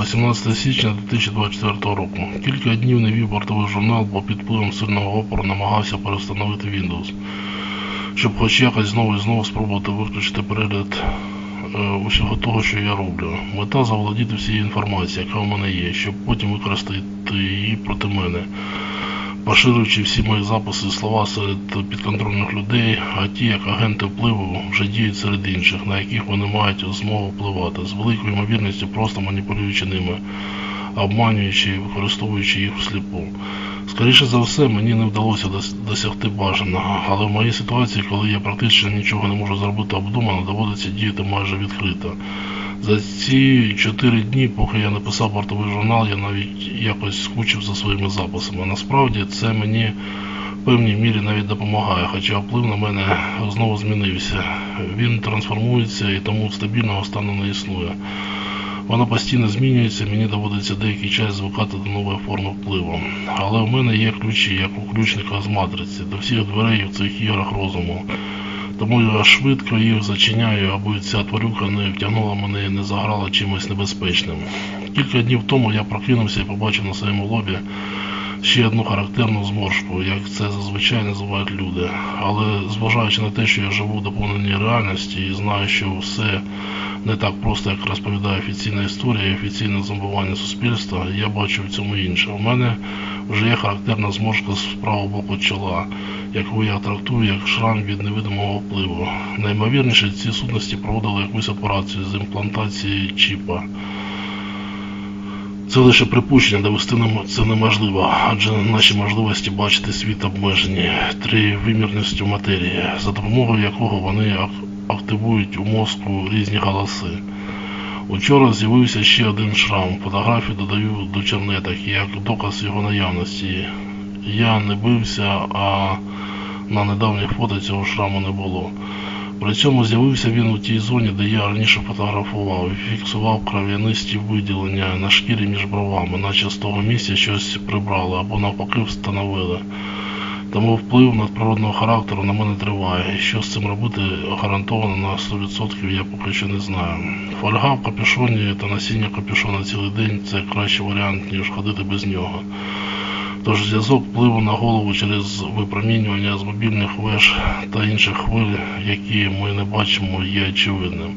18 січня 2024 року. Кілька днів не вів бортовий журнал, бо під впливом сильного опору намагався перестановити Windows, щоб хоч якось знову і знову спробувати виключити перегляд е, усього того, що я роблю. Мета заволодіти всією інформацією, яка в мене є, щоб потім використати її проти мене. Поширюючи всі мої записи і слова серед підконтрольних людей, а ті, як агенти впливу, вже діють серед інших, на яких вони мають змогу впливати, з великою ймовірністю просто маніпулюючи ними, обманюючи і використовуючи їх всліпу. Скоріше за все, мені не вдалося досягти бажаного, але в моїй ситуації, коли я практично нічого не можу зробити обдумано, доводиться діяти майже відкрито. За ці чотири дні, поки я написав бортовий журнал, я навіть якось скучив за своїми записами. Насправді це мені в певній мірі навіть допомагає, хоча вплив на мене знову змінився. Він трансформується і тому стабільного стану не існує. Воно постійно змінюється, мені доводиться деякий час звикати до нової форми впливу. Але в мене є ключі, як у ключника з матриці, до всіх дверей в цих іграх розуму. Тому я швидко їх зачиняю, аби ця тварюка не втягнула мене і не заграла чимось небезпечним. Кілька днів тому я прокинувся і побачив на своєму лобі ще одну характерну зморшку, як це зазвичай називають люди. Але зважаючи на те, що я живу в доповненій реальності і знаю, що все не так просто, як розповідає офіційна історія і офіційне зомбування суспільства, я бачу в цьому інше. У мене вже є характерна зморшка з правого боку чола, яку я трактую як шрам від невидимого впливу. Наймовірніше, ці сутності проводили якусь операцію з імплантації чіпа. Це лише припущення, довести це неможливо, адже наші можливості бачити світ обмежені тривимірністю матерії, за допомогою якого вони активують у мозку різні галаси. Учора з'явився ще один шрам. Фотографію додаю до чернеток як доказ його наявності. Я не бився, а на недавніх фото цього шраму не було. При цьому з'явився він у тій зоні, де я раніше фотографував і фіксував кров'янисті виділення на шкірі між бровами, наче з того місця щось прибрали або навпаки встановили. Тому вплив надприродного характеру на мене триває. Що з цим робити гарантовано на 100% я поки що не знаю. Фольга в капюшоні та носіння капюшона цілий день це кращий варіант, ніж ходити без нього. Тож зв'язок впливу на голову через випромінювання з мобільних веж та інших хвиль, які ми не бачимо, є очевидним.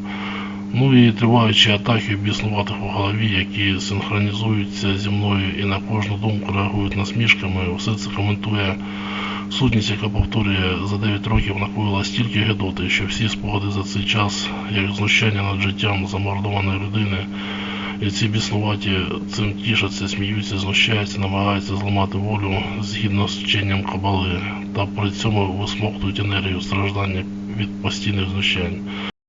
Ну і триваючі атаки біснуватих у голові, які синхронізуються зі мною і на кожну думку реагують насмішками, все це коментує сутність, яка повторює за 9 років накоїла стільки гедоти, що всі спогади за цей час, як знущання над життям замордованої людини, і ці біснуваті цим тішаться, сміються, знущаються, намагаються зламати волю згідно з вченням кабали, та при цьому висмоктують енергію страждання від постійних знущань.